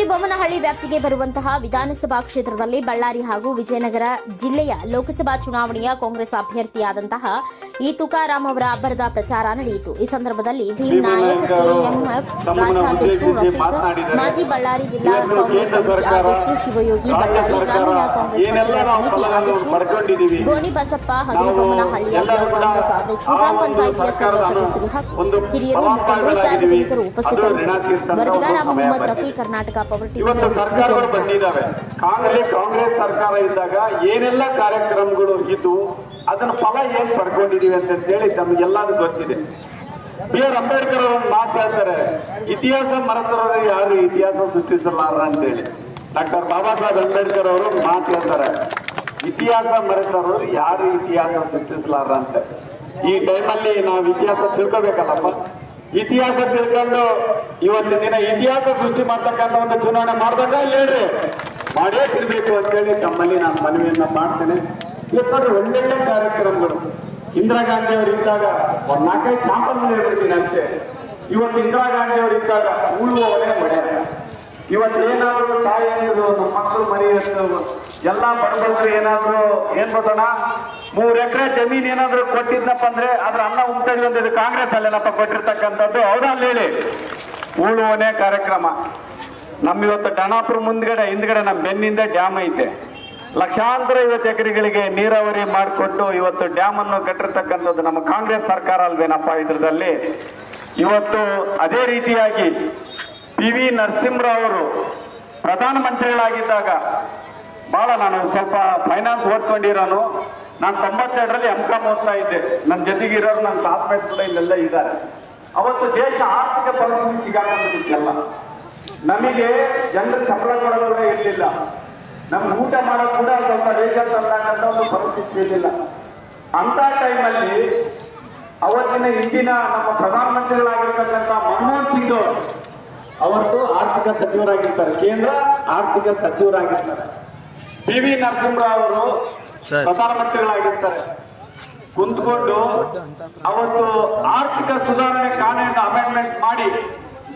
ಹಗರಿಬೊಮ್ಮನಹಳ್ಳಿ ವ್ಯಾಪ್ತಿಗೆ ಬರುವಂತಹ ವಿಧಾನಸಭಾ ಕ್ಷೇತ್ರದಲ್ಲಿ ಬಳ್ಳಾರಿ ಹಾಗೂ ವಿಜಯನಗರ ಜಿಲ್ಲೆಯ ಲೋಕಸಭಾ ಚುನಾವಣೆಯ ಕಾಂಗ್ರೆಸ್ ಅಭ್ಯರ್ಥಿಯಾದಂತಹ ಈ ತುಕಾರಾಮ್ ಅವರ ಅಬ್ಬರದ ಪ್ರಚಾರ ನಡೆಯಿತು. ಈ ಸಂದರ್ಭದಲ್ಲಿ ಭೀಮ್ ನಾಯಕ್ ಕೆಎಂಎಫ್ ರಾಜ್ಯಾಧ್ಯಕ್ಷರು ರಫೀಕ್ ಮಾಜಿ ಬಳ್ಳಾರಿ ಜಿಲ್ಲಾ ಕಾಂಗ್ರೆಸ್ ಸಮಿತಿ ಅಧ್ಯಕ್ಷ ಶಿವಯೋಗಿ ಬಳ್ಳಾರಿ ಗ್ರಾಮೀಣ ಕಾಂಗ್ರೆಸ್ ಪಕ್ಷದ ಸಮಿತಿ ಅಧ್ಯಕ್ಷರು ಗೋಣಿ ಬಸಪ್ಪ ಹಗರಿಬೊಮ್ಮನಹಳ್ಳಿಯ ಬ್ಲಾಕ್ ಕಾಂಗ್ರೆಸ್ ಅಧ್ಯಕ್ಷರು ಗ್ರಾಮ ಪಂಚಾಯಿತಿಯ ಸರ್ವ ಸದಸ್ಯರು ಹಾಗೂ ಹಿರಿಯರು ಮುಖಂಡರು ಸಾರ್ವಜನಿಕರು ಉಪಸ್ಥಿತರಿದ್ದರು. ವರದಿಗಾರ ಮೊಹಮ್ಮದ್ ರಫಿ ಕರ್ನಾಟಕ ಪವರ್ ಇವತ್ತು ಸರ್ಕಾರಗಳು. ಬಂದಿದ್ದಾವೆ. ಕಾಂಗ್ರೆಸ್ ಕಾಂಗ್ರೆಸ್ ಸರ್ಕಾರ ಇದ್ದಾಗ ಏನೆಲ್ಲ ಕಾರ್ಯಕ್ರಮಗಳು ಇದ್ದು ಅದನ್ನ ಫಲ ಏನ್ ಪಡ್ಕೊಂಡಿದೀವಿ ಅಂತ ಹೇಳಿ ತಮಗೆಲ್ಲರೂ ಗೊತ್ತಿದೆ. ಬಿ ಆರ್ ಅಂಬೇಡ್ಕರ್ ಅವರು ಒಂದು ಮಾತು ಹೇಳ್ತಾರೆ ಇತಿಹಾಸ ಮರೆತರವರು ಯಾರು? ಇತಿಹಾಸ ಸೃಷ್ಟಿಸಲಾರ ಅಂತ ಹೇಳಿ ಡಾಕ್ಟರ್ ಬಾಬಾ ಸಾಹೇಬ್ ಅಂಬೇಡ್ಕರ್ ಅವರು ಮಾತು ಹೇಳ್ತಾರೆ ಇತಿಹಾಸ ಮರೆತರು ಯಾರು? ಇತಿಹಾಸ ಸೃಷ್ಟಿಸಲಾರ ಅಂತ. ಈ ಟೈಮಲ್ಲಿ ನಾವು ಇತಿಹಾಸ ತಿಳ್ಕೋಬೇಕಲ್ಲಪ್ಪ. ಇತಿಹಾಸ ತಿಳ್ಕೊಂಡು ಇವತ್ತಿನ ದಿನ ಇತಿಹಾಸ ಸೃಷ್ಟಿ ಮಾಡ್ತಕ್ಕಂಥ ಒಂದು ಚುನಾವಣೆ ಮಾಡ್ಬೇಕಾ ಇಲ್ಲ ಹೇಳ್ರಿ? ಮಾಡೇ ತಿರ್ಬೇಕು ಅಂತೇಳಿ ತಮ್ಮಲ್ಲಿ ನಾನು ಮನವಿಯನ್ನ ಮಾಡ್ತೇನೆ. ಇವತ್ತು ಒಳ್ಳೆಯ ಕಾರ್ಯಕ್ರಮಗಳು. ಇಂದಿರಾ ಗಾಂಧಿ ಅವರು ಇದ್ದಾಗ ಒಂದ್ ನಾಲ್ಕೈದು ಶಾಂಪಲ್ ಹೇಳ್ಬಿಡ್ತೀನಿ ಅಷ್ಟೇ. ಇವತ್ತು ಇಂದಿರಾ ಗಾಂಧಿ ಅವರು ಇದ್ದಾಗ ಉಳುವವರೇ ಮಳೆ ಇವತ್ತು ಏನಾದ್ರು ತಾಯಿ ಅನ್ನೋದು, ನಮ್ಮ ಮಕ್ಕಳು ಮನೆ ಎಲ್ಲ ಬಡವರು ಏನಾದ್ರು ಏನ್ ಬರ್ತಾನ ಮೂರ್ ಎಕರೆ ಜಮೀನ್ ಏನಾದ್ರು ಕೊಟ್ಟಿದ್ನಪ್ಪ ಅಂದ್ರೆ ಅದ್ರ ಅನ್ನ ಅಂತ ಇದು ಕಾಂಗ್ರೆಸ್ ಅಲ್ಲೇನಪ್ಪ ಕೊಟ್ಟಿರ್ತಕ್ಕಂಥದ್ದು? ಹೌದಾ ಅಲ್ಲಿ ಹೇಳಿ? ಉಳುವನೆ ಕಾರ್ಯಕ್ರಮ. ನಮ್ಮ ಇವತ್ತು ಡಣಾಪುರ ಮುಂದ್ಗಡೆ, ಹಿಂದ್ಗಡೆ ನಮ್ಮ ಬೆನ್ನಿಂದ ಡ್ಯಾಮ್ ಐತೆ. ಲಕ್ಷಾಂತರ ಇವತ್ತು ಎಕರೆಗಳಿಗೆ ನೀರಾವರಿ ಮಾಡಿಕೊಟ್ಟು ಇವತ್ತು ಡ್ಯಾಮ್ ಅನ್ನು ಕಟ್ಟಿರ್ತಕ್ಕಂಥದ್ದು ನಮ್ಮ ಕಾಂಗ್ರೆಸ್ ಸರ್ಕಾರ ಅಲ್ವೇನಪ್ಪ ಇದ್ರದಲ್ಲಿ. ಇವತ್ತು ಅದೇ ರೀತಿಯಾಗಿ ಪಿ ವಿ ನರಸಿಂಹರಾವ್ ಅವರು ಪ್ರಧಾನಮಂತ್ರಿಗಳಾಗಿದ್ದಾಗ ಬಹಳ ನಾನು ಸ್ವಲ್ಪ ಫೈನಾನ್ಸ್ ಓದ್ಕೊಂಡಿರೋನು. ನಾನು ತೊಂಬತ್ತೆರಡರಲ್ಲಿ ಎಂ ಕಾಮ್ ಓದ್ತಾ ಇದ್ದೆ. ನನ್ನ ಜೊತೆಗಿರೋರು ನನ್ನ ಕ್ಲಾಸ್ಮೇಟ್ ಕೂಡ ಇಲ್ಲೆಲ್ಲ ಇದ್ದಾರೆ. ಅವತ್ತು ದೇಶ ಆರ್ಥಿಕ ಪರಿಸ್ಥಿತಿ ಸಿಗಾಕಿಲ್ಲ ನಮಗೆ ಜನರಿಗೆ ಸಂಬಳ ಕೊಡೋದು ಕೂಡ ಇರಲಿಲ್ಲ. ನಮ್ಗೆ ಊಟ ಮಾಡೋ ಕೂಡ ಸ್ವಲ್ಪ ದೇಶ ತಂದಾಗಂತ ಒಂದು ಪರಿಸ್ಥಿತಿ ಇರಲಿಲ್ಲ. ಅಂತ ಟೈಮಲ್ಲಿ ಅವತ್ತಿನ ಇಂದಿನ ನಮ್ಮ ಪ್ರಧಾನಮಂತ್ರಿಗಳಾಗಿರ್ತಕ್ಕಂಥ ಮನಮೋಹನ್ ಸಿಂಗ್ ಅವರು ಅವತ್ತು ಆರ್ಥಿಕ ಸಚಿವರಾಗಿರ್ತಾರೆ. ಕೇಂದ್ರ ಆರ್ಥಿಕ ಸಚಿವರಾಗಿರ್ತಾರೆ. ಪಿ ವಿ ನರಸಿಂಹರಾವ್ ಅವರು. ಪ್ರಧಾನಮಂತ್ರಿಗಳಾಗಿರ್ತಾರೆ. ಕುಂತ್ಕೊಂಡು ಅವತ್ತು ಆರ್ಥಿಕ ಸುಧಾರಣೆ ಕಾನೂನಿನ ಅಮೆಂಡ್ಮೆಂಟ್ ಮಾಡಿ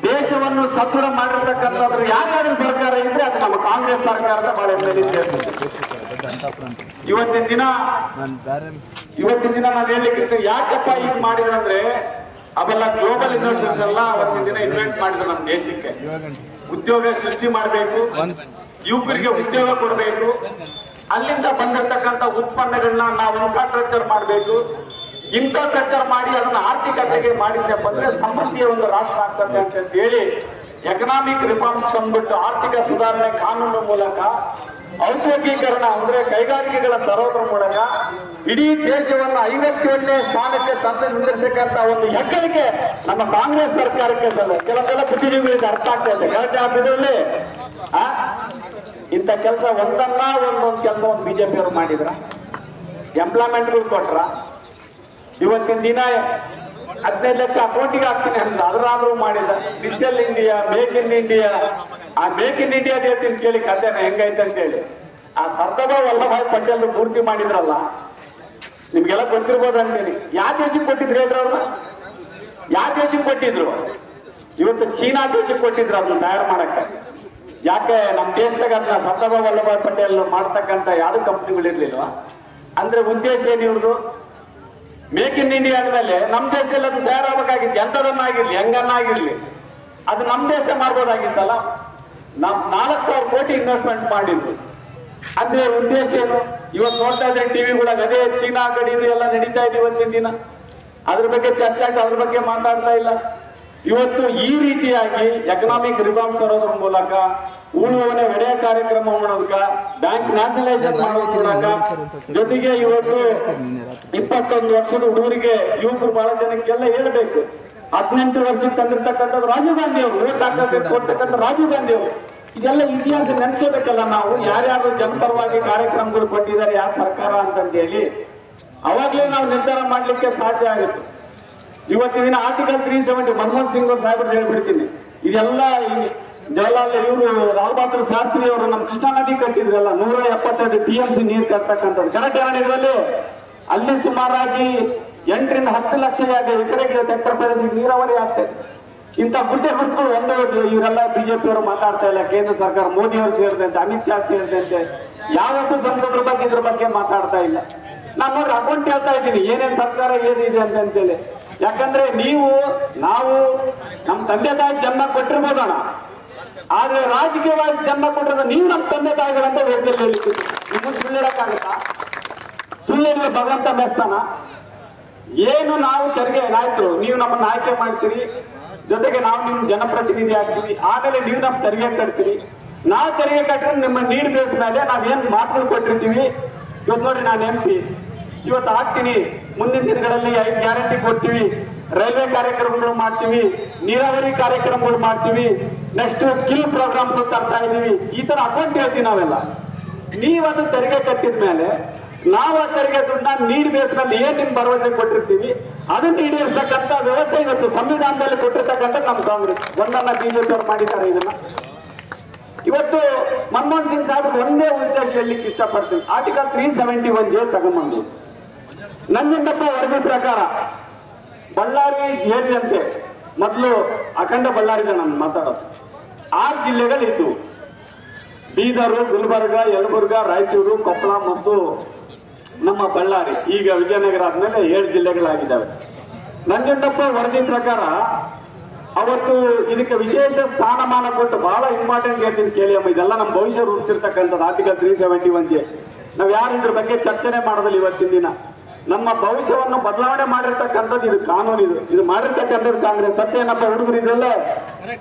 ದೇಶವನ್ನು ಸದೃಢ ಮಾಡಿರ್ತಕ್ಕಂಥದ್ರು ಯಾವ್ದಾದ್ರು ಸರ್ಕಾರ ಇದ್ರೆ ಅದು ನಮ್ಮ ಕಾಂಗ್ರೆಸ್ ಸರ್ಕಾರದ ಬಹಳ ಇವತ್ತಿನ ದಿನ ಇವತ್ತಿನ ದಿನ ನಾನು ಹೇಳಲಿಕ್ಕೆ ಯಾಕಪ್ಪ ಈಗ ಮಾಡಿದ್ರಂದ್ರೆ ಅವೆಲ್ಲ ಗ್ಲೋಬಲ್ ಇನ್ವೆಸ್ಟರ್ಸ್ ಎಲ್ಲ ಅವತ್ತಿನ ದಿನ ಇನ್ವೆಂಟ್ ಮಾಡಿದ್ರು ನಮ್ಮ ದೇಶಕ್ಕೆ. ಉದ್ಯೋಗ ಸೃಷ್ಟಿ ಮಾಡಬೇಕು ಯುವಕರಿಗೆ ಉದ್ಯೋಗ ಕೊಡಬೇಕು. ಅಲ್ಲಿಂದ ಬಂದಿರತಕ್ಕಂಥ ಉತ್ಪನ್ನಗಳನ್ನ ನಾವು ಇನ್ಫ್ರಾಸ್ಟ್ರಕ್ಚರ್ ಮಾಡಬೇಕು. ಇನ್ಫ್ರಾಸ್ಟ್ರಕ್ಚರ್ ಮಾಡಿ ಅದನ್ನ ಆರ್ಥಿಕತೆಗೆ ಮಾಡಿದ್ನಪ್ಪ ಅಂದ್ರೆ ಸಮೃದ್ಧಿಯ ಒಂದು ರಾಷ್ಟ್ರ ಆಗ್ತದೆ ಅಂತ ಹೇಳಿ ಎಕನಾಮಿಕ್ ರಿಫಾರ್ಮ್ಸ್ ತಂದ್ಬಿಟ್ಟು ಆರ್ಥಿಕ ಸುಧಾರಣೆ ಕಾನೂನು ಮೂಲಕ ಔದ್ಯೋಗೀಕರಣ ಅಂದ್ರೆ ಕೈಗಾರಿಕೆಗಳ ತರೋದ್ರ ಮೂಲಕ ಇಡೀ ದೇಶವನ್ನ ಐವತ್ತೇಳನೇ ಸ್ಥಾನಕ್ಕೆ ತಂದು ನಿಂದಿರಿಸಕ್ಕಂತ ಒಂದು ಹೆಗ್ಗಳಿಕೆ ನಮ್ಮ ಕಾಂಗ್ರೆಸ್ ಸರ್ಕಾರಕ್ಕೆ ಸಲ್ಲ ಕೆಲವೆಲ್ಲ ಬುದ್ಧಿಜೀವಿಗಳಿಗೆ ಅರ್ಥ ಆಗ್ತಾ ಇದೆ. ಕಳೆದ ಇಂಥ ಕೆಲಸ ಒಂದನ್ನ ಒಂದೊಂದು ಕೆಲಸ ಒಂದು ಬಿಜೆಪಿ ಅವರು ಮಾಡಿದ್ರ. ಎಂಪ್ಲಾಯ್ಮೆಂಟ್ಗಳು ಕೊಟ್ರ. ಇವತ್ತಿನ ದಿನ ಹದಿನೈದು ಲಕ್ಷ ಅಕೌಂಟಿಗೆ ಹಾಕ್ತೀನಿ ಅಂತ ಅದ್ರಾದ್ರೂ ಮಾಡಿದ. Digital India make in India ಆ ಮೇಕ್ ಇನ್ ಇಂಡಿಯಾ ಹೇಳ್ತೀನಿ ಕೇಳಿ ಕಥೆನ ಹೆಂಗೈತೆ ಅಂತ ಹೇಳಿ ಆ ಸರ್ದಾರ್ ವಲ್ಲಭಾಯ್ ಪಟೇಲ್ ಪೂರ್ತಿ ಮಾಡಿದ್ರಲ್ಲ, ನಿಮ್ಗೆಲ್ಲ ಗೊತ್ತಿರ್ಬೋದು ಅಂತೀನಿ. ಯಾವ ದೇಶಕ್ಕೆ ಕೊಟ್ಟಿದ್ರು ಹೇಳ್ರಿ ಅವ್ರನ್ನ? ಯಾವ ದೇಶಕ್ಕೆ ಕೊಟ್ಟಿದ್ರು? ಇವತ್ತು ಚೀನಾ ದೇಶಕ್ಕೆ ಕೊಟ್ಟಿದ್ರು ಅದನ್ನ ತಯಾರು ಮಾಡಕ್ಕೆ. ಯಾಕೆ ನಮ್ಮ ದೇಶದಾಗ ಅದನ್ನ ಸರ್ದಾರ್ ವಲ್ಲಭಾಯ್ ಪಟೇಲ್ ಮಾಡ್ತಕ್ಕಂಥ ಯಾವ್ದು ಕಂಪ್ನಿಗಳು ಇರ್ಲಿಲ್ವ ಅಂದ್ರೆ ಉದ್ದೇಶ ಏನು ಇವ್ರದ್ದು ಮೇಕ್ ಇನ್ ಇಂಡಿಯಾ ಆದ್ಮೇಲೆ ನಮ್ಮ ದೇಶದಲ್ಲಿ ಅದು ತಯಾರಾಗಬೇಕಾಗಿತ್ತು. ಎಂಥದನ್ನಾಗಿರ್ಲಿ, ಹೆಂಗನ್ನಾಗಿರ್ಲಿ. ಅದು ನಮ್ಮ ದೇಶ ಮಾಡ್ಬೋದಾಗಿತ್ತಲ್ಲ? ನಮ್ ನಾಲ್ಕು ಸಾವಿರ ಕೋಟಿ ಇನ್ವೆಸ್ಟ್ಮೆಂಟ್ ಮಾಡಿದ್ರು ಅಂದ್ರೆ ಉದ್ದೇಶ ಏನು? ಇವತ್ತು ನೋಡ್ತಾ ಇದ್ರೆ ಕೂಡ ಅದೇ ಚೀನಾ ಕಡೆ ಇದು ಎಲ್ಲ ನಡೀತಾ ಇದೆ ಇವತ್ತಿನ ದಿನ. ಅದ್ರ ಬಗ್ಗೆ ಚರ್ಚೆ ಅದ್ರ ಬಗ್ಗೆ ಮಾತಾಡ್ತಾ ಇಲ್ಲ. ಇವತ್ತು ಈ ರೀತಿಯಾಗಿ ಎಕನಾಮಿಕ್ ರಿಫಾರ್ಮ್ಸ್ ತರೋದ್ರ ಮೂಲಕ ಉಳುವವನೇ ಒಡೆಯ ಕಾರ್ಯಕ್ರಮ ಮಾಡೋದಕ್ಕ ಬ್ಯಾಂಕ್ ನ್ಯಾಷನಲೈಸೇಷನ್ ಮಾಡೋದ್ರ ಮೂಲಕ ಜೊತೆಗೆ ಇವತ್ತು ಇಪ್ಪತ್ತೊಂದು ವರ್ಷದ ಹುಡುಗರಿಗೆ ಯುವಕರು ಬಹಳ ಜನಕ್ಕೆಲ್ಲ ಹೇಳ್ಬೇಕು. ಹದಿನೆಂಟು ವರ್ಷಕ್ಕೆ ತಂದಿರ್ತಕ್ಕಂಥದ್ದು ರಾಜೀವ್ ಗಾಂಧಿ ಅವರು ಓಟ್ ಹಾಕಬೇಕು ಕೊಡ್ತಕ್ಕಂಥ ರಾಜೀವ್ ಗಾಂಧಿ ಅವರು. ಇದೆಲ್ಲ ಇತಿಹಾಸ ನೆನ್ಸ್ಕೋಬೇಕಲ್ಲ ನಾವು ಯಾರ್ಯಾರು ಜನಪರವಾಗಿ ಕಾರ್ಯಕ್ರಮಗಳು ಕೊಟ್ಟಿದ್ದಾರೆ ಯಾವ ಸರ್ಕಾರ ಅಂತಂದೇಳಿ ಅವಾಗ್ಲೇ ನಾವು ನಿರ್ಧಾರ ಮಾಡ್ಲಿಕ್ಕೆ ಸಾಧ್ಯ ಆಗುತ್ತೆ. ಇವತ್ತಿನ ದಿನ article three seventy Manmohan Singh ಅವ್ರ ಸಾಹೇಬ್ರು ಹೇಳ್ಬಿಡ್ತೀನಿ. ಇದೆಲ್ಲ ಜವಾಹರ್ಲಾಲ್ ಇವರು ಲಾಲ್ ಬಹದ್ದೂರ್ ಶಾಸ್ತ್ರಿ ಅವರು ನಮ್ಮ ಕೃಷ್ಣಾ ನದಿ ಕಟ್ಟಿದ್ರಲ್ಲ, ನೂರ ಎಪ್ಪತ್ತೆರಡು ಟಿ ಎಂ ಸಿ ನೀರು ಕಟ್ಟತಕ್ಕಂಥದ್ದು ಕರೆಕ್ಟ್ ಇದರಲ್ಲಿ ಅಲ್ಲಿ ಸುಮಾರಾಗಿ ಎಂಟರಿಂದ ಹತ್ತು ಲಕ್ಷ ಎಕರೆಗೆ ಟೆಕ್ಟರ್ ಪ್ರದೇಶಕ್ಕೆ ನೀರಾವರಿ ಆಗ್ತಾ ಇದೆ. ಇಂಥ ಗುಡ್ಡೆ ಗುರುತುಗಳು ಒಂದು ಇವರೆಲ್ಲ ಬಿಜೆಪಿ ಅವರು ಮಾತಾಡ್ತಾ ಇಲ್ಲ, ಕೇಂದ್ರ ಸರ್ಕಾರ, ಮೋದಿ ಅವರು ಸೇರಿದಂತೆ, ಅಮಿತ್ ಶಾ ಸೇರಿದಂತೆ, ಯಾವತ್ತೂ ಸಂಸದರ ಬಗ್ಗೆ ಇದ್ರ ಬಗ್ಗೆ ಮಾತಾಡ್ತಾ ಇಲ್ಲ. ನಾನು ನೋಡ್ರಿ ಅಕೌಂಟ್ ಹೇಳ್ತಾ ಇದ್ದೀನಿ, ಏನೇನು ಸರ್ಕಾರ, ಏನಿದೆ ಅಂತ ಅಂತೇಳಿ ಯಾಕಂದ್ರೆ ನೀವು, ನಾವು ನಮ್ಮ ತಂದೆ ತಾಯಿ ಜನ್ಮ ಕೊಟ್ಟಿರ್ಬೋದಣ್ಣ. ಆದ್ರೆ ರಾಜಕೀಯವಾಗಿ ಜನ್ಮ ಕೊಟ್ಟಿರೋದು ನೀವು ನಮ್ಮ ತಂದೆ ತಾಯಿಗಳಂತ ವೇದಿಕೆಯಲ್ಲಿ ನಿಮ್ಗೆ ನಿಮ್ಮನ್ನು ಸುಳ್ಳು ಹೇಳಕ್ಕಾಗತ್ತಾ? ಸುಳ್ಳಿನ ಭಗವಂತ ಮೆಸ್ತಾನ ಏನು ನಾವು ತೆರಿಗೆ ನಾಯ್ತರು ನೀವು ನಮ್ಮನ್ನ ಆಯ್ಕೆ ಮಾಡ್ತೀರಿ. ಜೊತೆಗೆ ನಾವು ನಿಮ್ ಜನಪ್ರತಿನಿಧಿ ಆಗ್ತೀವಿ. ಆಮೇಲೆ ನೀವು ನಮ್ ತೆರಿಗೆ ಕಟ್ತೀರಿ. ನಾವು ತೆರಿಗೆ ಕಟ್ಟಿದ್ರೆ ನಿಮ್ಮ ನೀಡ್ ಬೇಸ್ ಮೇಲೆ ನಾವೇನ್ ಮಾತುಗಳು ಕೊಟ್ಟಿರ್ತೀವಿ? ಇವತ್ತು ನೋಡಿ ನಾನು ಎಂ ಪಿ ಇವತ್ತು ಹಾಕ್ತೀನಿ. ಮುಂದಿನ ದಿನಗಳಲ್ಲಿ ಐದು ಗ್ಯಾರಂಟಿ ಕೊಡ್ತೀವಿ. ರೈಲ್ವೆ ಕಾರ್ಯಕ್ರಮಗಳು ಮಾಡ್ತೀವಿ. ನೀರಾವರಿ ಕಾರ್ಯಕ್ರಮಗಳು ಮಾಡ್ತೀವಿ. ನೆಕ್ಸ್ಟ್ ಸ್ಕಿಲ್ ಪ್ರೋಗ್ರಾಮ್ಸ್ ತರ್ತಾ ಇದೀವಿ ಈ ತರ ಅಕೌಂಟ್ ಹೇಳ್ತೀವಿ ನಾವೆಲ್ಲ. ನೀವು ಅದು ತೆರಿಗೆ ಕಟ್ಟಿದ ಮೇಲೆ ನಾವು ಆ ತೆರಿಗೆ ದುಡ್ಡನ್ನ ನೀಡ್ ಬೇಸ್ ಏನ್ ನಿಮ್ ಭರವಸೆ ಕೊಟ್ಟಿರ್ತೀವಿ? ಅದನ್ನ ಈಡೇರಿಸತಕ್ಕಂತ ವ್ಯವಸ್ಥೆ ಇವತ್ತು ಸಂವಿಧಾನದಲ್ಲಿ ಕೊಟ್ಟಿರ್ತಕ್ಕಂಥ ನಮ್ ಕಾಂಗ್ರೆಸ್. ಒಂದನ್ನ ಬಿಜೆಪಿ ಅವ್ರು ಮಾಡಿದ್ದಾರೆ ಇದನ್ನ. ಇವತ್ತು ಮನಮೋಹನ್ ಸಿಂಗ್ ಸಾಹೇಬ್ ಒಂದೇ ಉದ್ದೇಶ ಹೇಳಲಿಕ್ಕೆ ಇಷ್ಟಪಡ್ತೀನಿ article three seventy one J ತಗೊಂಬಂದು ನಂಜನಪ್ಪ ವರದಿ ಪ್ರಕಾರ ಬಳ್ಳಾರಿ ಏರಿಯಂತೆ ಮೊದಲು ಅಖಂಡ ಬಳ್ಳಾರಿ ನಾನು ಮಾತಾಡೋದು. ಆರು ಜಿಲ್ಲೆಗಳಿದ್ದು. ಬೀದರು, ಗುಲ್ಬರ್ಗ, ಯಲಬುರ್ಗ, ರಾಯಚೂರು, ಕೊಪ್ಪಳ ಮತ್ತು ನಮ್ಮ ಬಳ್ಳಾರಿ. ಈಗ ವಿಜಯನಗರ ಆದ್ಮೇಲೆ ಏಳು ಜಿಲ್ಲೆಗಳಾಗಿದ್ದಾವೆ. ನಂಜುಂಡಪ್ಪ ವರದಿ ಪ್ರಕಾರ ಅವತ್ತು ಇದಕ್ಕೆ ವಿಶೇಷ ಸ್ಥಾನಮಾನ ಕೊಟ್ಟು ಬಹಳ ಇಂಪಾರ್ಟೆಂಟ್ ಹೇಳ್ತೀನಿ ಕೇಳಿ ಅಮ್ಮ. ಇದೆಲ್ಲ ನಮ್ಮ ಭವಿಷ್ಯ ರೂಪಿಸಿರ್ತಕ್ಕಂಥದ್ದು article three seventy one J ನಾವು ಯಾರು ಇದ್ರ ಬಗ್ಗೆ ಚರ್ಚನೆ ಮಾಡೋದಿಲ್ಲ ಇವತ್ತಿನ ದಿನ. ನಮ್ಮ ಭವಿಷ್ಯವನ್ನು ಬದಲಾವಣೆ ಮಾಡಿರ್ತಕ್ಕಂಥದ್ದು ಇದು ಕಾನೂನು ಇದು. ಇದು ಮಾಡಿರ್ತಕ್ಕಂಥದ್ದು ಕಾಂಗ್ರೆಸ್. ಸತ್ಯ ಏನಪ್ಪ ಹುಡುಗರು ಇದೆಲ್ಲ?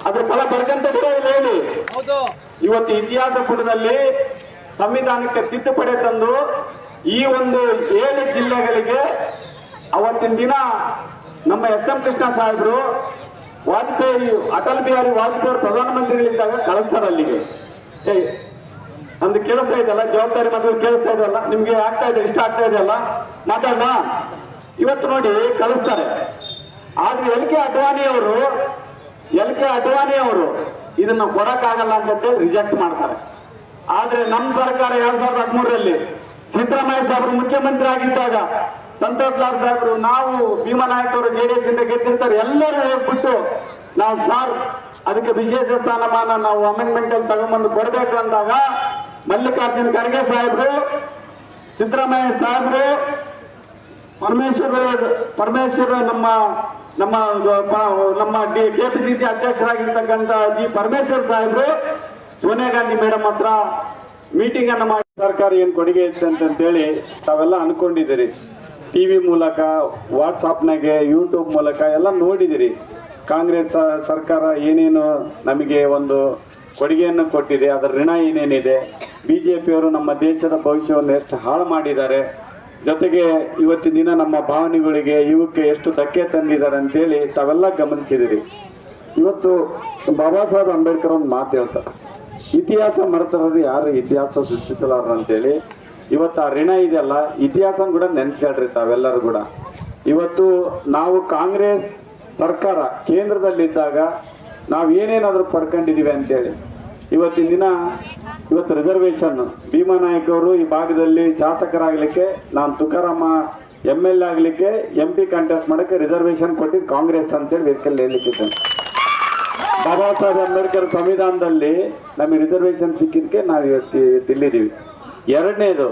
ಅದ್ರ ಫಲ ಬರ್ಕಂತ ಕೂಡ ಇಲ್ಲ ಹೇಳಿ. ಇವತ್ತು ಇತಿಹಾಸ ಪುಟದಲ್ಲಿ ಸಂವಿಧಾನಕ್ಕೆ ತಿದ್ದುಪಡಿ ತಂದು ಈ ಒಂದು ಏಳು ಜಿಲ್ಲೆಗಳಿಗೆ ಅವತ್ತಿನ ದಿನ ನಮ್ಮ ಎಸ್ ಎಂ ಕೃಷ್ಣ ಸಾಹೇಬರು ವಾಜಪೇಯಿ ಅಟಲ್ ಬಿಹಾರಿ ವಾಜಪೇಯಿ ಪ್ರಧಾನಮಂತ್ರಿಗಳಿದ್ದಾಗ ಕಳಿಸ್ತಾರೆ ಅಲ್ಲಿಗೆ. ನಮ್ದು ಕೇಳಿಸ್ತಾ ಇದೆಯಲ್ಲ, ಜವಾಬ್ದಾರಿ ಮತ್ತು ಕೇಳಿಸ್ತಾ ಇದೆಯಲ್ಲ, ನಿಮ್ಗೆ ಆಗ್ತಾ ಇದೆ, ಇಷ್ಟ ಆಗ್ತಾ ಇದೆಯಲ್ಲ ಮಾತಾಡ ಇವತ್ತು ನೋಡಿ ಕಳಿಸ್ತಾರೆ. ಆದ್ರೆ ಎಲ್ ಕೆ ಅಡ್ವಾಣಿ ಅವರು, ಎಲ್ ಕೆ ಅಡ್ವಾಣಿ ಅವರು ಇದನ್ನ ಕೊಡಕ್ಕಾಗಲ್ಲ ಅಂತ ರಿಜೆಕ್ಟ್ ಮಾಡ್ತಾರೆ. ಆದ್ರೆ ನಮ್ಮ ಸರ್ಕಾರ ಎರಡ್ ಸಾವಿರದ ಹದಿಮೂರರಲ್ಲಿ ಸಿದ್ದರಾಮಯ್ಯ ಸಾಹೇಬರು ಮುಖ್ಯಮಂತ್ರಿ ಆಗಿದ್ದಾಗ, ಸಂತೋಷ್ ಲಾಲ್ ಸಾಹೇಬರು, ನಾವು ಅವರು ಜೆಡಿಎಸ್ ಇಂದ ಗೆದ್ದಿರ್ತಾರೆ, ಎಲ್ಲರೂ ಹೋಗ್ಬಿಟ್ಟು ನಾವು, ಸಾರ್, ಅದಕ್ಕೆ ವಿಶೇಷ ಸ್ಥಾನಮಾನ ನಾವು ಅಮೆಂಡ್ಮೆಂಟ್ ಅಲ್ಲಿ ತಗೊಂಡ್ಬಂದು ಕೊಡಬೇಕು ಅಂದಾಗ ಮಲ್ಲಿಕಾರ್ಜುನ ಖರ್ಗೆ ಸಾಹೇಬ್ರು, ಸಿದ್ದರಾಮಯ್ಯ ಸಾಹೇಬ್ರು, ಪರಮೇಶ್ವರ ಪರಮೇಶ್ವರ ನಮ್ಮ ನಮ್ಮ, ಪ- ನಮ್ಮ ಸಿ ಅಧ್ಯಕ್ಷರಾಗಿರ್ತಕ್ಕಂಥ ಜಿ ಪರಮೇಶ್ವರ್ ಸಾಹೇಬ್ರು, ಸೋನಿಯಾ ಗಾಂಧಿ ಮೇಡಮ್ ಹತ್ರ ಮೀಟಿಂಗ್ ಅನ್ನ ಮಾಡಿ ಸರ್ಕಾರ ಏನ್ ಕೊಡುಗೆ ಇತ್ತು ಅಂತೇಳಿ ತಾವೆಲ್ಲ ಅನ್ಕೊಂಡಿದ್ದೀರಿ. ಟಿವಿ ಮೂಲಕ ವಾಟ್ಸಾಪ್ನಾಗೆ ಯೂಟ್ಯೂಬ್ ಮೂಲಕ ಎಲ್ಲ ನೋಡಿದಿರಿ ಕಾಂಗ್ರೆಸ್ ಸರ್ಕಾರ ಏನೇನು ನಮಗೆ ಒಂದು ಕೊಡುಗೆಯನ್ನು ಕೊಟ್ಟಿದೆ, ಅದರ ಋಣ ಏನೇನಿದೆ ಬಿ ಜೆ ಪಿಯವರು ನಮ್ಮ ದೇಶದ ಭವಿಷ್ಯವನ್ನು ಎಷ್ಟು ಹಾಳು ಮಾಡಿದ್ದಾರೆ, ಜೊತೆಗೆ ಇವತ್ತಿನ ದಿನ ನಮ್ಮ ಭಾವನೆಗಳಿಗೆ ಇವಕ್ಕೆ ಎಷ್ಟು ಧಕ್ಕೆ ತಂದಿದ್ದಾರೆ ಅಂತೇಳಿ ತಾವೆಲ್ಲ ಗಮನಿಸಿದಿರಿ. ಇವತ್ತು ಬಾಬಾ ಸಾಹೇಬ್ ಅಂಬೇಡ್ಕರ್ ಒಂದು ಮಾತು ಹೇಳ್ತಾರೆ. ಇತಿಹಾಸ ಮರೆತರೋದು ಯಾರು ಇತಿಹಾಸ ಸೃಷ್ಟಿಸಲಾರ ಅಂತೇಳಿ. ಇವತ್ತು ಆ ಋಣ ಇದೆಯಲ್ಲ, ಇತಿಹಾಸ ಕೂಡ ನೆನ್ಸ್ಕೊಳ್ರಿ ತಾವೆಲ್ಲರೂ ಕೂಡ. ಇವತ್ತು ನಾವು ಕಾಂಗ್ರೆಸ್ ಸರ್ಕಾರ ಕೇಂದ್ರದಲ್ಲಿದ್ದಾಗ ನಾವು ಏನೇನಾದರೂ ಪಡ್ಕೊಂಡಿದ್ದೀವಿ ಅಂತೇಳಿ. ಇವತ್ತಿನ ದಿನ ಇವತ್ತು ರಿಸರ್ವೇಶನ್ ಭೀಮಾನಾಯಕ್ ಅವರು ಈ ಭಾಗದಲ್ಲಿ ಶಾಸಕರಾಗಲಿಕ್ಕೆ, ನಾನು ತುಕಾರಾಮ ಎಂ ಎಲ್ ಎ ಆಗ್ಲಿಕ್ಕೆ ಎಂ ಪಿ ಕಾಂಟೆಸ್ಟ್ ಮಾಡಕ್ಕೆ ರಿಸರ್ವೇಷನ್ ಕೊಟ್ಟಿದ್ದು ಕಾಂಗ್ರೆಸ್ ಅಂತೇಳಿ ವೆಹಿಕಲ್ ಹೇಳಲಿಕ್ಕೆ ಬಾಬಾ ಸಾಹೇಬ್ ಅಂಬೇಡ್ಕರ್ ಸಂವಿಧಾನದಲ್ಲಿ ನಮಗೆ ರಿಸರ್ವೇಷನ್ ಸಿಕ್ಕಿದ್ದಕ್ಕೆ ನಾವು ಇವತ್ತು ಇಲ್ಲಿದ್ದೀವಿ. ಎರಡನೇದು,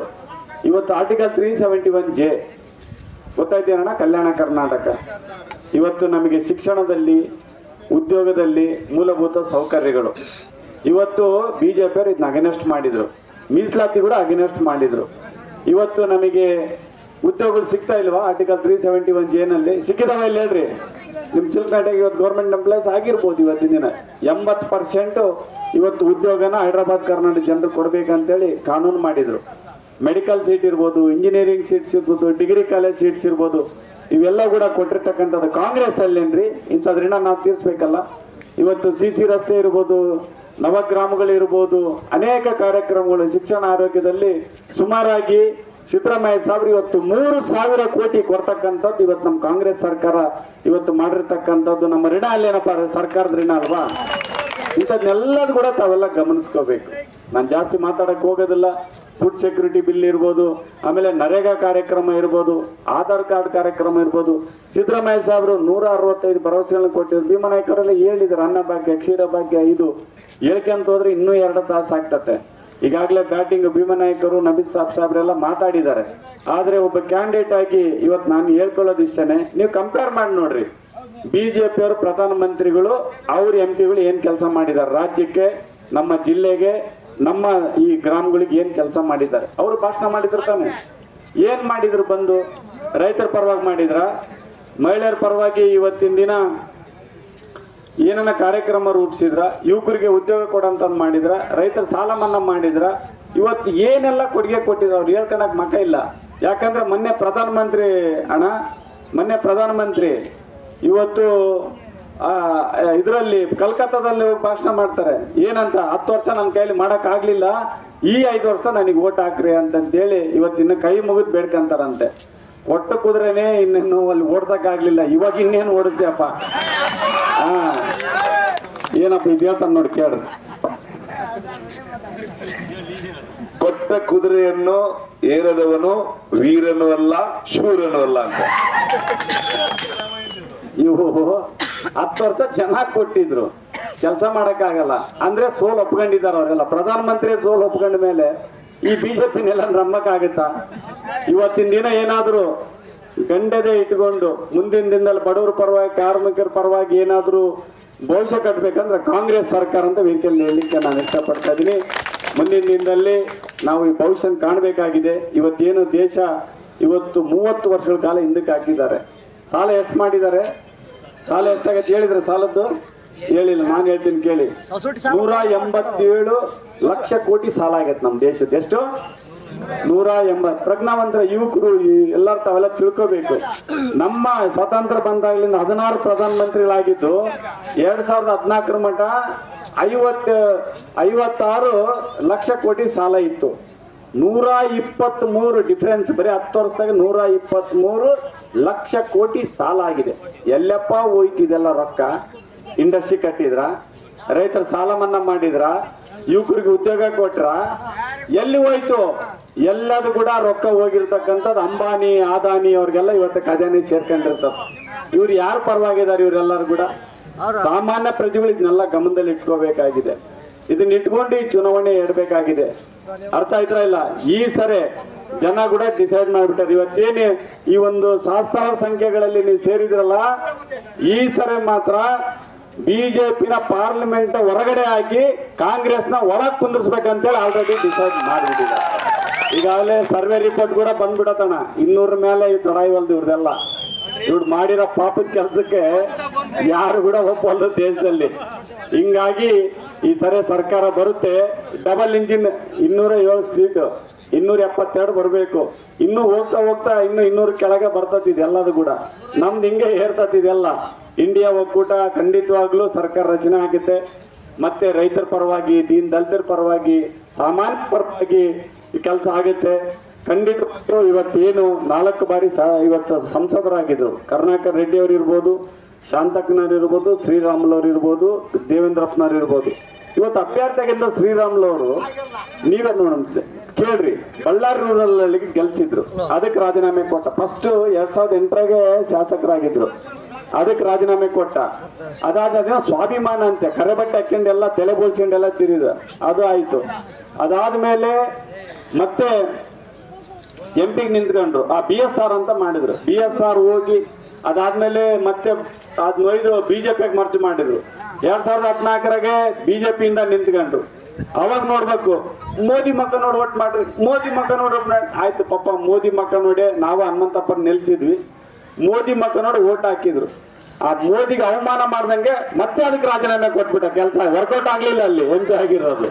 ಇವತ್ತು article three seventy one J ಗೊತ್ತಾಯ್ತೇನಣ್ಣ? Kalyana Karnataka. ಇವತ್ತು ನಮಗೆ ಶಿಕ್ಷಣದಲ್ಲಿ ಉದ್ಯೋಗದಲ್ಲಿ ಮೂಲಭೂತ ಸೌಕರ್ಯಗಳು. ಇವತ್ತು ಬಿಜೆಪಿಯವರು ಇದನ್ನ ಅಗನೆಸ್ಟ್ ಮಾಡಿದ್ರು. ಮೀಸಲಾತಿ ಕೂಡ ಅಗನೆಸ್ಟ್ ಮಾಡಿದ್ರು. ಇವತ್ತು ನಮಗೆ ಉದ್ಯೋಗಗಳು ಸಿಗ್ತಾ ಇಲ್ವಾ? ಆರ್ಟಿಕಲ್ ತ್ರೀ ಸೆವೆಂಟಿ ಒನ್ ಜೇನಲ್ಲಿ ಸಿಕ್ಕಿದಾವ ಇಲ್ಲ ಹೇಳ್ರಿ. ನಿಮ್ ಚಿಲ್ಕನಾಟಿಗೆ ಇವತ್ತು ಗೌರ್ಮೆಂಟ್ ಎಂಪ್ಲಾಯ್ಸ್ ಆಗಿರ್ಬೋದು ಇವತ್ತಿನ ದಿನ. ಎಂಬತ್ತು ಪರ್ಸೆಂಟ್ ಇವತ್ತು ಉದ್ಯೋಗನ ಹೈದರಾಬಾದ್, ಕರ್ನಾಟಕ ಜನರು ಕೊಡ್ಬೇಕಂತೇಳಿ ಕಾನೂನು ಮಾಡಿದ್ರು. ಮೆಡಿಕಲ್ ಸೀಟ್ ಇರ್ಬೋದು ಇಂಜಿನಿಯರಿಂಗ್ ಸೀಟ್ಸ್ ಇರ್ಬೋದು ಡಿಗ್ರಿ ಕಾಲೇಜ್ ಸೀಟ್ಸ್ ಇರ್ಬೋದು. ಇವೆಲ್ಲ ಕೂಡ ಕೊಟ್ಟಿರ್ತಕ್ಕಂಥದ್ದು ಕಾಂಗ್ರೆಸ್ ಅಲ್ಲೇನ್ರಿ? ಋಣ ನಾವು ತೀರ್ಸ್ಬೇಕಲ್ಲ? ಇವತ್ತು ಸಿ ಸಿ ರಸ್ತೆ ಇರ್ಬೋದು, ನವಗ್ರಾಮಗಳಿರ್ಬೋದು, ಅನೇಕ ಕಾರ್ಯಕ್ರಮಗಳು ಶಿಕ್ಷಣ ಆರೋಗ್ಯದಲ್ಲಿ ಸುಮಾರಾಗಿ ಸಿದ್ದರಾಮಯ್ಯ ಸಾಹೇಬ್ರು ಇವತ್ತು ಮೂರು ಸಾವಿರ ಕೋಟಿ ಕೊಡ್ತಕ್ಕಂಥದ್ದು ಇವತ್ತು ನಮ್ಮ ಕಾಂಗ್ರೆಸ್ ಸರ್ಕಾರ ಇವತ್ತು ಮಾಡಿರ್ತಕ್ಕಂಥದ್ದು. ನಮ್ಮ ಋಣ ಅಲ್ಲೇನಪ್ಪ, ಸರ್ಕಾರದ ಋಣ ಅಲ್ವಾ? ಇಂಥದ್ನೆಲ್ಲದು ಕೂಡ ತಾವೆಲ್ಲ ಗಮನಿಸ್ಕೋಬೇಕು. ನಾನು ಜಾಸ್ತಿ ಮಾತಾಡಕ್ಕೆ ಹೋಗೋದಿಲ್ಲ. ಫುಡ್ ಸೆಕ್ಯೂರಿಟಿ ಬಿಲ್ ಇರ್ಬೋದು, ಆಮೇಲೆ ನರೇಗಾ ಕಾರ್ಯಕ್ರಮ ಇರ್ಬೋದು, ಆಧಾರ್ ಕಾರ್ಡ್ ಕಾರ್ಯಕ್ರಮ ಇರ್ಬೋದು. ಸಿದ್ದರಾಮಯ್ಯ ಸಾಹೇಬರು ನೂರ ಅರವತ್ತೈದು ಭರವಸೆಗಳನ್ನ ಕೊಟ್ಟಿದ್ರು. ಭೀಮನಾಯಕರೆಲ್ಲ ಹೇಳಿದ್ರು, ಅನ್ನ ಭಾಗ್ಯ, ಕ್ಷೀರ ಭಾಗ್ಯ ಇದು ಹೇಳ್ಕೊಂತ ಹೋದ್ರೆ ಇನ್ನೂ ಎರಡು ತಾಸು ಆಗ್ತತೆ. ಈಗಾಗಲೇ ಬ್ಯಾಟಿಂಗ್ ಭೀಮನಾಯಕರು ನಬೀದ್ ಸಾಬ್ ಸಾಹೇಬ್ರೆಲ್ಲ ಮಾತಾಡಿದ್ದಾರೆ. ಆದರೆ ಒಬ್ಬ ಕ್ಯಾಂಡಿಡೇಟ್ ಆಗಿ ಇವತ್ತು ನಾನು ಹೇಳ್ಕೊಳ್ಳೋದು ಇಷ್ಟನೇ ನೀವು ಕಂಪೇರ್ ಮಾಡಿ ನೋಡ್ರಿ. ಬಿಜೆಪಿಯವರು ಪ್ರಧಾನಮಂತ್ರಿಗಳು, ಅವ್ರ ಎಂ ಪಿಗಳು ಏನು ಕೆಲಸ ಮಾಡಿದ್ದಾರೆ? ರಾಜ್ಯಕ್ಕೆ, ನಮ್ಮ ಜಿಲ್ಲೆಗೆ ನಮ್ಮ ಈ ಗ್ರಾಮಗಳಿಗೆ ಏನ್ ಕೆಲಸ ಮಾಡಿದ್ದಾರೆ? ಅವರು ಭಾಷಣ ಮಾಡಿದ್ರು ತಾನೆ ಏನ್ ಮಾಡಿದ್ರು ಬಂದು? ರೈತರ ಪರವಾಗಿ ಮಾಡಿದ್ರ? ಮಹಿಳೆಯರ ಪರವಾಗಿ ಇವತ್ತಿನ ದಿನ ಏನನ್ನ ಕಾರ್ಯಕ್ರಮ ರೂಪಿಸಿದ್ರ? ಯುವಕರಿಗೆ ಉದ್ಯೋಗ ಕೊಡಂತ ಮಾಡಿದ್ರ? ರೈತರ ಸಾಲ ಮನ್ನಾ ಮಾಡಿದ್ರ? ಇವತ್ತು ಏನೆಲ್ಲ ಕೊಡುಗೆ ಕೊಟ್ಟಿದ್ರು ಅವ್ರು? ಹೇಳ್ಕೊಳಕ್ ಮಕ ಇಲ್ಲ. ಯಾಕಂದ್ರೆ ಮೊನ್ನೆ ಪ್ರಧಾನಮಂತ್ರಿ ಅಣ್ಣ, ಮೊನ್ನೆ ಪ್ರಧಾನಮಂತ್ರಿ ಇವತ್ತು ಇದರಲ್ಲಿ ಕಲ್ಕತ್ತಾದಲ್ಲಿ ಭಾಷಣ ಮಾಡ್ತಾರೆ. ಏನಂತ? ಹತ್ತು ವರ್ಷ ನನ್ನ ಕೈಲಿ ಮಾಡಕ್ ಆಗ್ಲಿಲ್ಲ. ಈ ಐದು ವರ್ಷ ನನಗೆ ಓಟ್ ಹಾಕ್ರಿ ಅಂತಂತೇಳಿ ಇವತ್ತಿನ್ನ ಕೈ ಮುಗಿದ್ ಬೇಡ್ಕಂತಾರಂತೆ. ಒಟ್ಟು ಕುದುರೆನೆ ಇನ್ನೇನು ಅಲ್ಲಿ ಓಡ್ಸಕ್ ಆಗ್ಲಿಲ್ಲ. ಇವಾಗ ಇನ್ನೇನು ಓಡಿಸ್ತೀಯಪ್ಪ ಹಾ ಏನಪ್ಪ ಇದು ಹೇಳ್ತಾನೆ ನೋಡಿ ಕೇಳ್ರಿ. ಕೊಟ್ಟ ಕುದುರೆಯನ್ನು ಏರದವನು ವೀರನು ಅಲ್ಲ ಶೂರನು ಅಲ್ಲ ಅಂತ. ಇವು ಹತ್ತು ವರ್ಷ ಚೆನ್ನಾಗಿ ಕೊಟ್ಟಿದ್ರು. ಕೆಲಸ ಮಾಡಕ್ಕಾಗಲ್ಲ. ಅಂದ್ರೆ ಸೋಲ್ ಒಪ್ಕೊಂಡಿದ್ದಾರೆ ಅವರೆಲ್ಲ. ಪ್ರಧಾನಮಂತ್ರಿ ಸೋಲ್ ಒಪ್ಕೊಂಡ ಮೇಲೆ ಈ ಬಿಜೆಪಿನೆಲ್ಲ ನಂಬಕ್ಕಾಗತ್ತಾ? ಇವತ್ತಿನ ದಿನ ಏನಾದ್ರು ಗಂಡದೇ ಇಟ್ಕೊಂಡು ಮುಂದಿನ ದಿನದಲ್ಲಿ ಬಡವರ ಪರವಾಗಿ, ಕಾರ್ಮಿಕರ ಪರವಾಗಿ ಏನಾದ್ರು ಭವಿಷ್ಯ ಕಟ್ಟಬೇಕಂದ್ರೆ ಕಾಂಗ್ರೆಸ್ ಸರ್ಕಾರ ಅಂತ ವೇದಿಕೆಯಲ್ಲಿ ಹೇಳಲಿಕ್ಕೆ ನಾನು ಇಷ್ಟಪಡ್ತಾ ಇದ್ದೀನಿ. ಮುಂದಿನ ದಿನದಲ್ಲಿ ನಾವು ಈ ಭವಿಷ್ಯ ಕಾಣಬೇಕಾಗಿದೆ. ಇವತ್ತೇನು ದೇಶ ಇವತ್ತು ಮೂವತ್ತು ವರ್ಷಗಳ ಕಾಲ ಹಿಂದಕ್ಕೆ ಹಾಕಿದ್ದಾರೆ. ಸಾಲ ಎಷ್ಟು ಮಾಡಿದ್ದಾರೆ? ಸಾಲ ಎಷ್ಟಾಗತ್ತೆ ಹೇಳಿದ್ರೆ ಸಾಲದ್ದು? ಹೇಳಿಲ್ಲ ನಾನು ಹೇಳ್ತೀನಿ ಕೇಳಿ. ನೂರ ಎಂಬತ್ತೇಳು ಲಕ್ಷ ಕೋಟಿ ಸಾಲ ಆಗತ್ತೆ ನಮ್ಮ ದೇಶದ ಎಷ್ಟು? ನೂರ ಎಂಬತ್ ಪ್ರಜ್ಞಾವಂತರ ಯುವಕರು ಎಲ್ಲರೂ ತಾವೆಲ್ಲ ತಿಳ್ಕೋಬೇಕು. ನಮ್ಮ ಸ್ವಾತಂತ್ರ್ಯ ಬಂದಾಗಲಿಂದ ಹದಿನಾರು ಪ್ರಧಾನ ಮಂತ್ರಿಗಳಾಗಿದ್ದು ಎರಡ್ ಸಾವಿರದ ಹದಿನಾಲ್ಕರ ಮಟ್ಟ ಐವತ್ತ ಐವತ್ತಾರು ಲಕ್ಷ ಕೋಟಿ ಸಾಲ ಇತ್ತು. ನೂರ ಇಪ್ಪತ್ತ್ ಮೂರು ಡಿಫರೆನ್ಸ್ ಬರೀ ಹತ್ತು ವರ್ಷದಾಗ ನೂರ ಇಪ್ಪತ್ತ್ ಮೂರು ಲಕ್ಷ ಕೋಟಿ ಸಾಲ ಆಗಿದೆ. ಎಲ್ಲಪ್ಪ ಹೋಯ್ತು ಇದೆಲ್ಲ ರೊಕ್ಕ? ಇಂಡಸ್ಟ್ರಿ ಕಟ್ಟಿದ್ರ? ರೈತರ ಸಾಲ ಮನ್ನಾ ಮಾಡಿದ್ರ? ಯುವಕರಿಗೆ ಉದ್ಯೋಗ ಕೊಟ್ರ? ಎಲ್ಲಿ ಹೋಯ್ತು? ಎಲ್ಲದು ಕೂಡ ರೊಕ್ಕ ಹೋಗಿರ್ತಕ್ಕಂಥದ್ದು ಅಂಬಾನಿ, ಆದಾನಿ ಅವ್ರಿಗೆಲ್ಲ ಇವತ್ತು ಖಜಾನೆ ಸೇರ್ಕೊಂಡಿರ್ತಾರ. ಇವ್ರು ಯಾರು ಪರವಾಗಿದ್ದಾರೆ ಇವರೆಲ್ಲರೂ ಕೂಡ? ಸಾಮಾನ್ಯ ಪ್ರಜೆಗಳು ಇದನ್ನೆಲ್ಲ ಗಮನದಲ್ಲಿ ಇಟ್ಕೋಬೇಕಾಗಿದೆ ಇದನ್ನ ಇಟ್ಕೊಂಡು ಈ ಚುನಾವಣೆ ಇಡಬೇಕಾಗಿದೆ ಅರ್ಥ ಆಯ್ತಾ ಇಲ್ಲ? ಈ ಸರಿ ಜನ ಕೂಡ ಡಿಸೈಡ್ ಮಾಡ್ಬಿಟ್ಟಾರೆ. ಇವತ್ತೇನು ಈ ಒಂದು ಸಹಸ್ರಾರು ಸಂಖ್ಯೆಗಳಲ್ಲಿ ನೀವು ಸೇರಿದ್ರಲ್ಲ, ಈ ಸರಿ ಮಾತ್ರ ಬಿಜೆಪಿನ ಪಾರ್ಲಿಮೆಂಟ್ ಹೊರಗಡೆ ಹಾಕಿ ಕಾಂಗ್ರೆಸ್ನ ಒಳಗ್ ಕುಂದಿರ್ಸ್ಬೇಕಂತೇಳಿ ಆಲ್ರೆಡಿ ಡಿಸೈಡ್ ಮಾಡಿಬಿಟ್ಟಿದ್ದಾರೆ. ಈಗಾಗಲೇ ಸರ್ವೆ ರಿಪೋರ್ಟ್ ಕೂಡ ಬಂದ್ಬಿಡತಣ ಇನ್ನೂರ ಮೇಲೆ ಇವ್ ತಡಾಯಿವಲ್ದು ಇವ್ರದೆಲ್ಲ. ಇವ್ರು ಮಾಡಿರೋ ಪಾಪದ ಕೆಲಸಕ್ಕೆ ಯಾರು ಕೂಡ ಒಪ್ಪಲ್ಲ ದೇಶದಲ್ಲಿ. ಹಿಂಗಾಗಿ ಈ ಸರಿ ಸರ್ಕಾರ ಬರುತ್ತೆ. ಡಬಲ್ ಇಂಜಿನ್ ಇನ್ನೂರ ಏಳು ಸೀಟ್ ಇನ್ನೂರ ಎಪ್ಪತ್ತೆರಡು ಬರಬೇಕು. ಇನ್ನು ಹೋಗ್ತಾ ಹೋಗ್ತಾ ಇನ್ನು ಇನ್ನೂರು ಕೆಳಗೆ ಬರ್ತತಿ ಎಲ್ಲದು ಕೂಡ. ನಮ್ದು ಹಿಂಗೆ ಏರ್ತತಿ ಇದೆಲ್ಲ. ಇಂಡಿಯಾ ಒಕ್ಕೂಟ ಖಂಡಿತವಾಗ್ಲೂ ಸರ್ಕಾರ ರಚನೆ ಆಗುತ್ತೆ. ಮತ್ತೆ ರೈತರ ಪರವಾಗಿ, ದೀನ್ ದಲಿತರ ಪರವಾಗಿ, ಸಾಮಾನ್ಯ ಪರವಾಗಿ ಕೆಲಸ ಆಗುತ್ತೆ. ಖಂಡಿತ ಇವತ್ತೇನು ನಾಲ್ಕು ಬಾರಿ ಇವತ್ತು ಸಂಸದರಾಗಿದ್ರು. ಕರ್ನಾಟಕ ರೆಡ್ಡಿ ಅವರು ಇರ್ಬೋದು ಶಾಂತಕ್ನವ್ರು ಇರ್ಬೋದು ಶ್ರೀರಾಮುಲವ್ರು ಇರ್ಬೋದು, ದೇವೇಂದ್ರಪ್ಪನವ್ರು ಇರ್ಬೋದು. ಇವತ್ತು ಅಭ್ಯರ್ಥಿಯಾಗಿದ್ದ ಶ್ರೀರಾಮುಲವರು ನೀವೇ ನೋಡಂತೆ. ಕೇಳ್ರಿ ಬಳ್ಳಾರಿ ರೂರಲ್ ಗೆಲ್ಸಿದ್ರು ಅದಕ್ಕೆ ರಾಜೀನಾಮೆ ಕೊಟ್ಟ. ಫಸ್ಟ್ ಎರಡ್ ಸಾವಿರದ ಎಂಟರಾಗೆ ಶಾಸಕರಾಗಿದ್ರು. ಅದಕ್ಕೆ ರಾಜೀನಾಮೆ ಕೊಟ್ಟ. ಅದಾದ ಸ್ವಾಭಿಮಾನ ಅಂತೆ. ಕರೆ ಬಟ್ಟೆ ಹಾಕ್ಕೊಂಡೆಲ್ಲ ತಲೆ ಬೋಲ್ಸ್ಕೊಂಡೆಲ್ಲ ತಿರಿದ. ಅದು ಆಯ್ತು. ಅದಾದ್ಮೇಲೆ ಮತ್ತೆ ಎಂ ಪಿಗೆ ನಿಂತ್ಕೊಂಡ್ರು. ಆ ಬಿ ಎಸ್ ಆರ್ ಅಂತ ಮಾಡಿದ್ರು. ಬಿ ಎಸ್ ಆರ್ ಹೋಗಿ ಅದಾದ್ಮೇಲೆ ಮತ್ತೆ ಅದ್ ನೋಯ್ದು ಬಿಜೆಪಿಗೆ ಮರ್ಜಿ ಮಾಡಿದ್ರು. ಎರಡ್ ಸಾವಿರದ ಹದಿನಾಲ್ಕರಾಗೆ ಬಿಜೆಪಿಯಿಂದ ನಿಂತ್ಕೊಂಡ್ರು ಅವಾಗ ನೋಡ್ಬೇಕು, ಮೋದಿ ಮಕ್ಕ ನೋಡಿ ಒಟ್ಟು ಮಾಡ್ರಿ, ಮೋದಿ ಮಕ್ಕ ನೋಡಿ. ಆಯ್ತು ಪಾಪ, ಮೋದಿ ಮಕ್ಕ ನೋಡಿ ನಾವು ಹನುಮಂತಪ್ಪ ನಿಲ್ಸಿದ್ವಿ. ಮೋದಿ ಮಕ್ಕ ನೋಡಿ ಓಟ್ ಹಾಕಿದ್ರು. ಆ ಮೋದಿಗೆ ಅವಮಾನ ಮಾಡ್ದಂಗೆ ಮತ್ತೆ ಅದಕ್ಕೆ ರಾಜೀನಾಮೆ ಕೊಟ್ಬಿಟ್ಟ ಕೆಲಸ. ವರ್ಕೌಟ್ ಆಗ್ಲಿಲ್ಲ ಅಲ್ಲಿ ಒಂದು ಆಗಿರೋದು.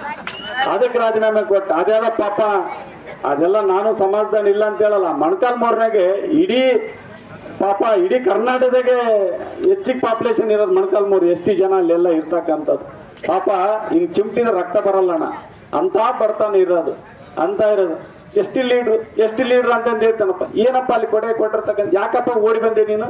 ಅದಕ್ಕೆ ರಾಜೀನಾಮೆ ಕೊಟ್ಟ ಅದ್ಯಾವ ಪಾಪ, ಅದೆಲ್ಲ ನಾನು ಸಮಾಜದಲ್ಲಿ ಇಲ್ಲ ಅಂತ ಹೇಳಲ್ಲ. ಮೊಣಕಾಲ್ ಮೋರ್ನಾಗೆ ಇಡೀ ಪಾಪ ಇಡೀ ಕರ್ನಾಟಕದಾಗೆ ಹೆಚ್ಚಿಗೆ ಪಾಪ್ಯುಲೇಷನ್ ಇರೋದು ಮೊಣಕಾಲ್ಮೂರು ಎಷ್ಟು ಜನ ಅಲ್ಲೆಲ್ಲ ಇರ್ತಕ್ಕಂಥದ್ದು. ಪಾಪ ಹಿಂಗ್ ಚಿಮ್ಟಿದ ರಕ್ತ ಬರಲ್ಲಣ್ಣ ಅಂತ ಬರ್ತಾನೆ ಇರೋದು, ಅಂತ ಇರೋದು. ಎಷ್ಟು ಲೀಡ್ರು ಎಷ್ಟು ಲೀಡ್ರು ಅಂತಂದು ಹೇಳ್ತಾನಪ್ಪ. ಏನಪ್ಪ ಅಲ್ಲಿ ಕೊಡೆ ಕೊಟ್ಟಿರ್ತಕ್ಕಂಥ ಯಾಕಪ್ಪ ಓಡಿ ಬಂದೆ ನೀನು?